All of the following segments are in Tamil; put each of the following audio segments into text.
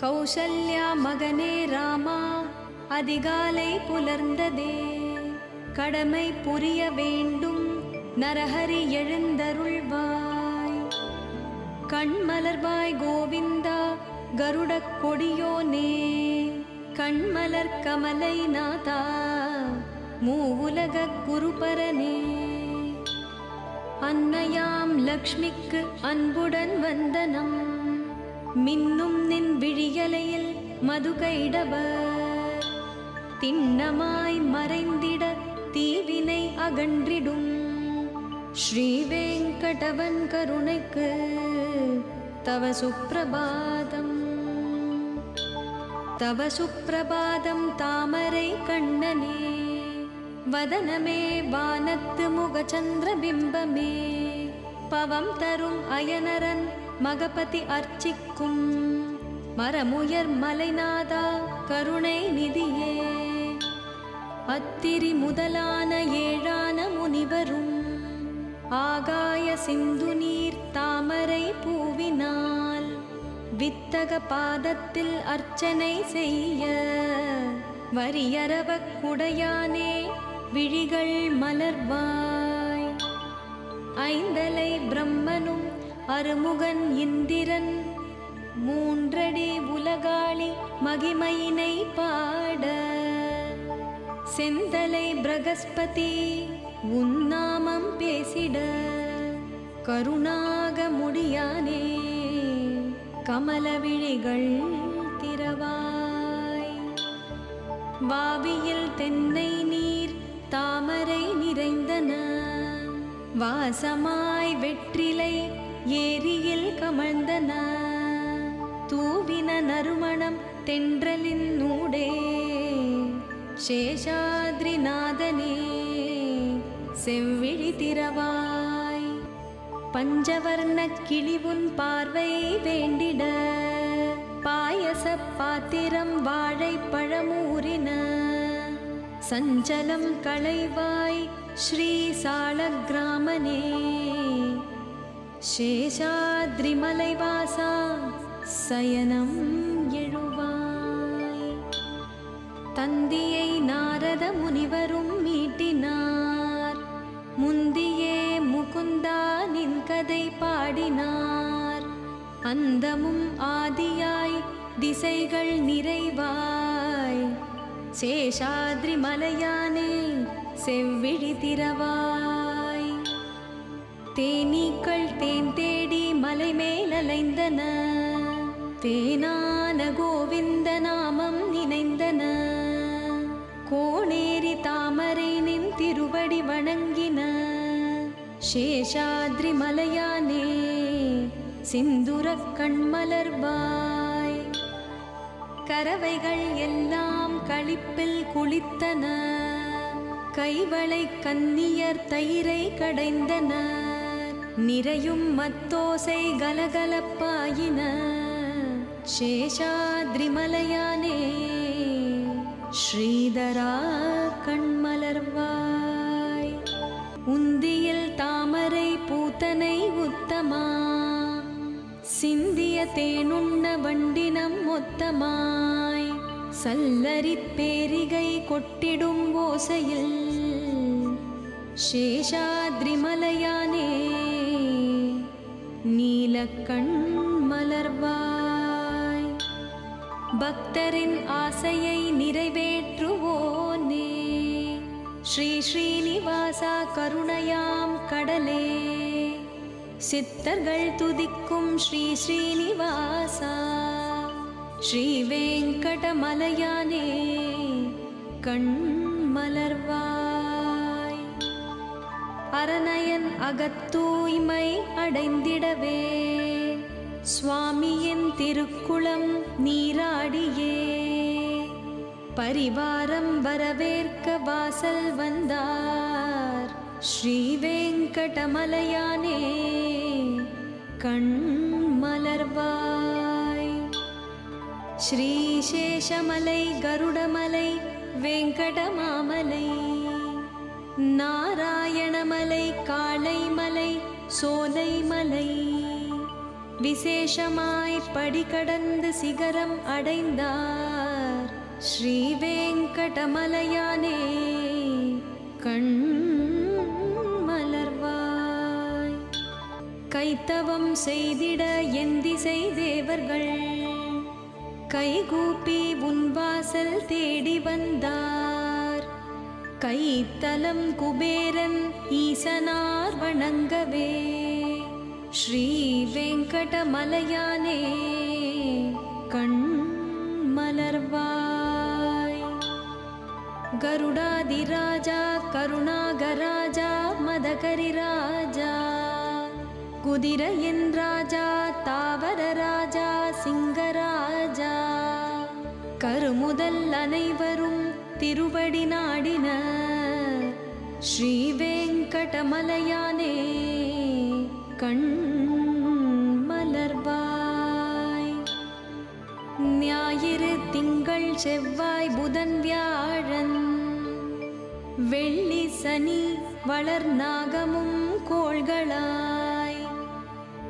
கௌசல்யா மகனே ராமா அதிகாலை புலர்ந்ததே. கடமை புரிய வேண்டும் நரஹரி எழுந்தருள்வாய். கண்மலர்வாய் கோவிந்தா கருடக் கொடியோனே. கண்மலர் கமலை நாதா மூவுலக குருபரனே. அன்னையாம் லக்ஷ்மிக்கு அன்புடன் வந்தனம். மின்னும் நின் விழியலையில் மதுகைடவர் திண்ணமாய் மறைந்திட தீவினை அகன்றிடும். ஸ்ரீவேங்கடவன் கருணைக்கு தவ சுப்பிரபாதம். தவ சுப்பிரபாதம் தாமரை கண்ணனே. வதனமே வானத்து முகச்சந்திர பிம்பமே. பவம் தரும் அயனரன் மகபதி அர்ச்சிக்கும். மரமுயர் மலைநாதா கருணை நிதியே. அத்திரி முதலான ஏழான முனிவரும். ஆகாய சிந்து நீர் தாமரை பூவினால். வித்தக பாதத்தில் அர்ச்சனை செய்ய. வரியரவக் குடையானே விழிகள் மலர்வாய் அருமுகன் இந்திரன். மூன்றடி உலகாளி மகிமையினை பாட. செந்தலை பிரகஸ்பதி உன்னாமம் பேசிட. கருணாக முடியானே கமலவிழிகள் திரவாய் வாவியில் தென்னை நீர் தாமரை நிறைந்தன. வாசமாய் வெற்றிலை ஏரியில் கமழ்ந்தன தூவின நறுமணம் தென்றலின் நூடே சேஷாத்ரிநாதனே செவ்விழி திறவாய். பஞ்சவர்ண கிளிவுன் பார்வை வேண்டிட பாயச பாத்திரம் வாழைப்பழமூறின சஞ்சலம் களைவாய் ஸ்ரீ கிராமனே. சேஷாத்ரிமலைவாசா சயனம் எழுவாய் தந்தியை நாரத முனிவரும் மீட்டினார் முந்தியே முகுந்தா நின் கதை பாடினார் அந்தமும் ஆதியாய் திசைகள் நிறைவாய் சேஷாத்ரி மலையானே செவ்விழி திறவாய் தேனீக்கள் தேன் தேடி மலை மேல் அலைந்தன. தேனான கோவிந்த நாமம் நினைந்தன. கோணேரி தாமரை நின் திருவடி வணங்கின. சேஷாத்ரி மலையானே சிந்துர கண்மலர்வாய் கறவைகள் எல்லாம் களிப்பில் குளித்தன. கைவளை கன்னியர் தயிரை கடைந்தன. நிறையும் மத்தோசை கலகலப்பாயின. சேஷாத்ரிமலையானே ஸ்ரீதரா கண்மலர்வாய். உந்தியில் தாமரை பூத்தனை உத்தமா. சிந்திய தேனுண்ண வண்டினம் மொத்தமாய். சல்லரி பேரிகை கொட்டிடும் ஓசையில். சேஷாத்ரிமலையானே நிலக்கண் மலர்வாய். பக்தரின் ஆசையை நிறைவேற்றுவோனே. ஸ்ரீ ஸ்ரீனிவாசா கருணையாம் கடலே. சித்தர்கள் துதிக்கும் ஸ்ரீ ஸ்ரீனிவாசா. ஸ்ரீ வெங்கடமலையானே. கண் அரணயன் அகத்தூய்மை அடைந்திடவே. சுவாமியின் திருக்குளம் நீராடியே. பரிவாரம் வரவேற்க வாசல் வந்தார். ஸ்ரீ வெங்கடமலையானே கண் மலர்வாய். ஸ்ரீசேஷமலை கருடமலை வெங்கடமாமலை. நாராயணமலை காளைமலை சோலைமலை. விசேஷமாய் படிகடந்து சிகரம் அடைந்தார் ஸ்ரீ வெங்கடமலையானே கண் மலர்வாய் கைத்தவம் செய்திட எந்திசை தேவர்கள் கைகூப்பி உன் வாசல் தேடி வந்தார் கைத்தலம் குபேரன் ஈசனார் வணங்கவே. ஸ்ரீ வெங்கடமலையானே கண் மலர்வாய். கருடாதிராஜா கருணாகராஜா மதகரிராஜா குதிரையின் ராஜா தாவர ராஜா சிங்கராஜா கருமுதல் அனைவரும் திருவடி நாடின ஸ்ரீ வெங்கடமலையானே கண் மலர்வாய் ஞாயிறு திங்கள் செவ்வாய் புதன் வியாழன். வெள்ளி சனி வளர் நாகமும் கோள்களாய்.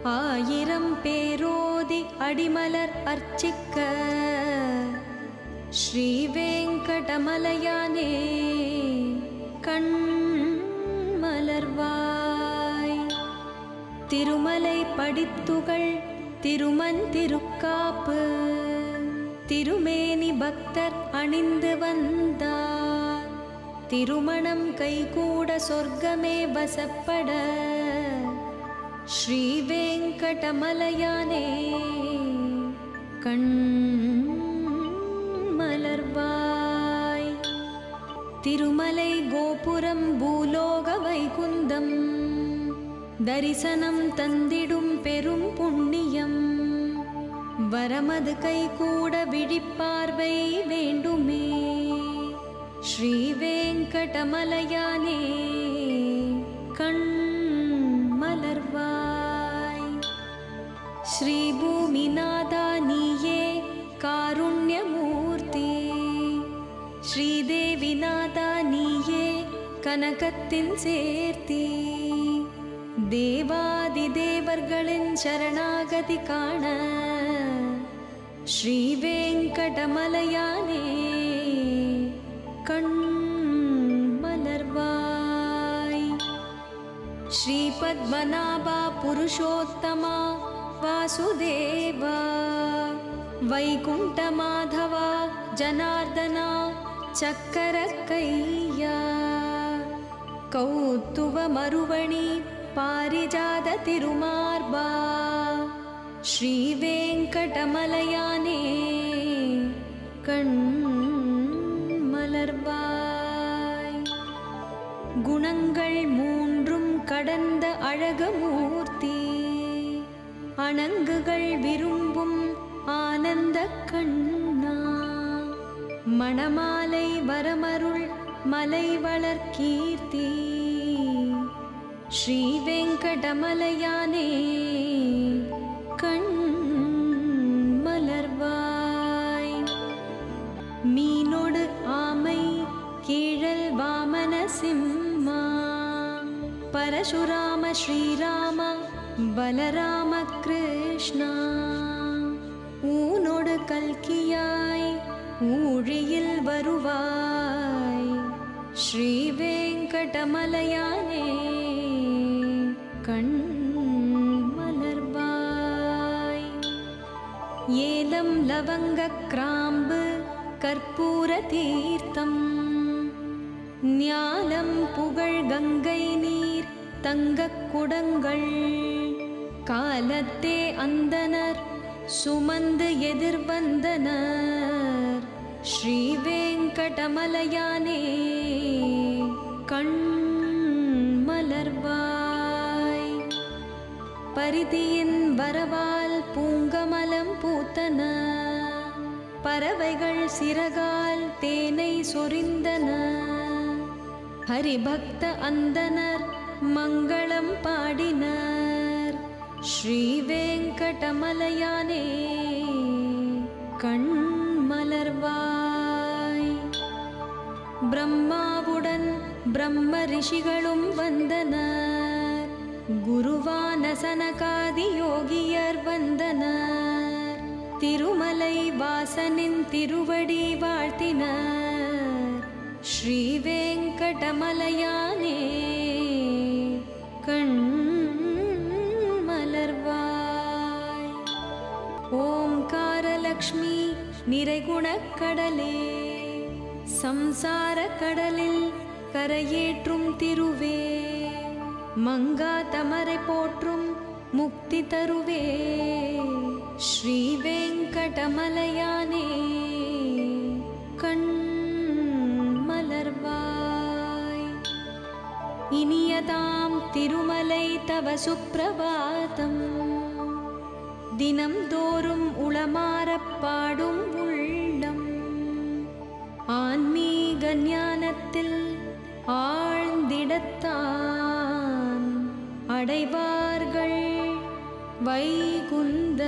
ஆயிரம் பேரோதி அடிமலர் அர்ச்சிக்க ஸ்ரீ வெங்கடமலையானே கண் மலர்வாய் திருமலை படித்துகள் திருமன் திருக்காப்பு திருமேனி பக்தர் அணிந்து வந்தார். திருமணம் கைகூட சொர்க்கமே வசப்பட ஸ்ரீ வெங்கடமலையானே கண் திருமலை கோபுரம் பூலோக வைகுந்தம். தரிசனம் தந்திடும் பெரும் புண்ணியம். வரமது கை கூட விழிப்பார்வை வேண்டுமே. ஸ்ரீ வெங்கடமலையானே கண் மலர்வாய். ஸ்ரீ பூமிநாதா நீயே காருண்யமூர்த்தி. ஸ்ரீதே கனகத்தின் சேர்த்தி தேவாதி தேவர்களின் சரணாகதி காண ஸ்ரீ வெங்கடமலையானே கண் மலர்வாய் ஸ்ரீ பத்மநாபா புருஷோத்தமா வாசுதேவா வைகுண்ட மாதவா ஜனார்தனா சக்கர கௌத்துவ மறுவணி பாரிஜாத திருமார்பா. ஸ்ரீ வெங்கடமலையானே கண் மலர்வாய் குணங்கள் மூன்றும் கடந்த அழகு மூர்த்தி அணங்குகள் விரும்பும் ஆனந்த கண்ணா. மணமாலை வரமருள் மலை வளர் கீர்த்தி ஸ்ரீ வெங்கடமலையானே கண் மலர்வாய். மீனோடு ஆமை கீழல் வாமன சிம்மா. பரசுராம ஸ்ரீராம பலராம கிருஷ்ணா. ஊனோடு கல்கியாய் ஊழியில் வருவாய். ஸ்ரீ வெங்கடமலையானே கண் மலர்வாய் ஏலம் லவங்க கிராம்பு கற்பூர தீர்த்தம். ஞானம் புகழ் கங்கை நீர் தங்கக் குடங்கள். காலத்தே அந்தனர் சுமந்து எதிர்வந்தனர். ஸ்ரீ வெங்கடமலையானே கண் மலர்வாய் பரிதியின் வரவால் பூங்கமலம் பூத்தன பறவைகள் சிறகால் தேனை சொரிந்தன. ஹரிபக்த அந்தனர் மங்களம் பாடினர் ஸ்ரீ வெங்கடமலையானே கண் பிரம்மாவுடன் பிரம்ம ரிஷிகளும் வந்தனர் குருவான சனகாதி யோகியர் வந்தனர் திருமலை வாசனின் திருவடி வாழ்த்தினர் ஸ்ரீ வெங்கடமலையானே கண் மலர்வாய் ஓம்காரலக்ஷ்மி நிறைகுணக்கடலே சம்சார கடலில் கரையேற்றும் திருவே. மங்கா தமரை போற்றும் முக்தி தருவே. ஸ்ரீ வெங்கடமலையானே கண் மலர்வாய். இனியதாம் திருமலை தவ சுப்பிரபாதம். தினம் தோறும் உளமாறப் பாடும் உள்ளத்தில் ஆழ்ந்திடத்தான் அடைவார்கள் வைகுந்த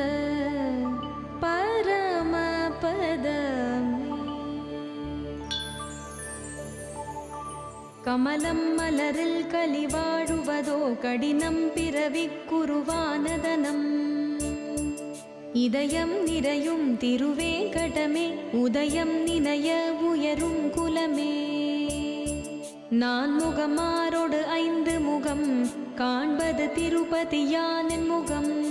பரமபதமே. கமலம் மலரில் கலிவாழுவதோ கடினம் பிறவிக் குருவானதனம். இதயம் நிறையும் திருவேங்கடமே உதயம் நினைய உயரும் குலமே. நான் முகமாரோடு ஐந்து முகம் காண்பது திருப்பதியானின் முகம்.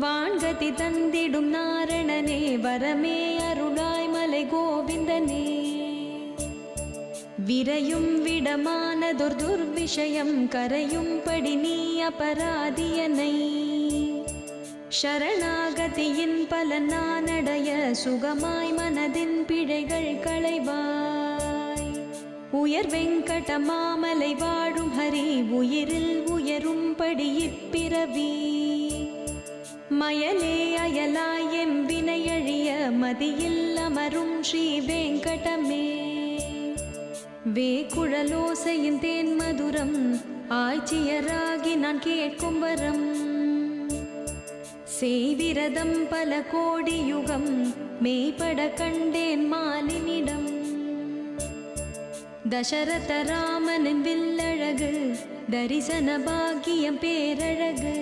வான்கதி தந்திடும் நாரணனே வரமே அருளாய் மலை கோவிந்தனே. விரையும் விடமானதொர் துர்விஷயம் கரையும்படி நீ அபராதியனை. சரணாகதியின் பல நானடைய சுகமாய் மனதின் பிழைகள் களைவாய் உயர் வெங்கட மாமலை வாழும் ஹரி உயிரில் உயரும்படி இப்பிறவி. மயலே அயலாய் எம் வினையழிய மதியில் அமரும் ஸ்ரீ வெங்கடமே. வேக்குழலோசையின் தேன் மதுரம் ஆய்ச்சியராகி நான் கேட்கும் வரம். செய்விரதம் பல கோடி யுகம் மேய்பட கண்டேன் மாலினிடம். தசரத ராமனின் வில்லழகு தரிசன பாக்கியம் பேரழகு.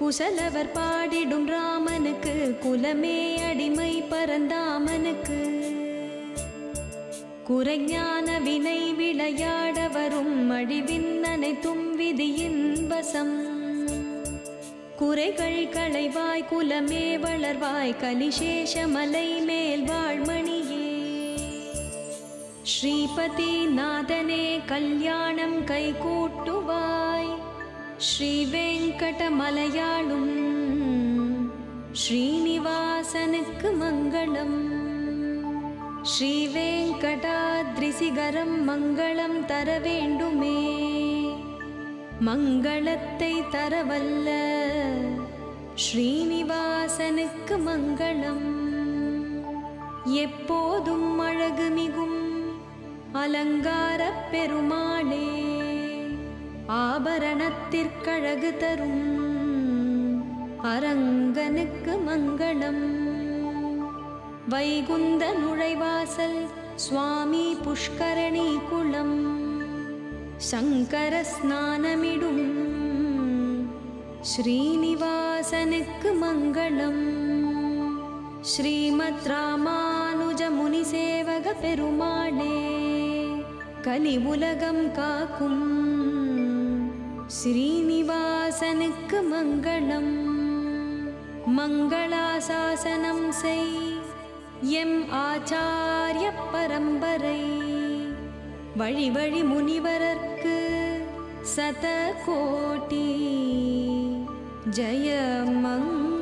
குசலவர் பாடிடும் ராமனுக்கு குலமே அடிமை பரந்தாமனுக்கு. குறைஞான வினை விளையாட வரும் அழிவின் அனைத்தும் விதியின் வசம் குறைகள் களைவாய் குலமே வளர்வாய் கலிசேஷமலை மேல் வாழ்மணி வாழ்மணியே ஸ்ரீபதி நாதனே கல்யாணம் கைகூட்டுவாய். ஸ்ரீ வெங்கட மலையாளும் ஸ்ரீனிவாசனுக்கு மங்களம். ஸ்ரீ வெங்கடாத்ரிசிகரம் மங்களம் தர வேண்டுமே. மங்களத்தை தரவல்ல ஸ்ரீனிவாசனுக்கு மங்களம். எப்போதும் அழகு மிகும் அலங்காரப் பெருமாளே ஆபரணத்திற்கழகு தரும் அரங்கனுக்கு மங்களம். வைகுந்த நுழைவாசல் சுவாமி புஷ்கரணி குளம் சங்கர ஸ்நானமிடும் ஸ்ரீனிவாசனுக்கு மங்களம். ஸ்ரீமத் ராமானுஜ முனி சேவக பெருமாளே கலி உலகம் காக்கும். ஸ்ரீனிவாசனுக்கு மங்களம். மங்களாசாசனம் செய். எம் ஆச்சாரிய பரம்பரை. வழி வழி முனிவரர்க்கு சத கோட்டி ஜய மங்களம்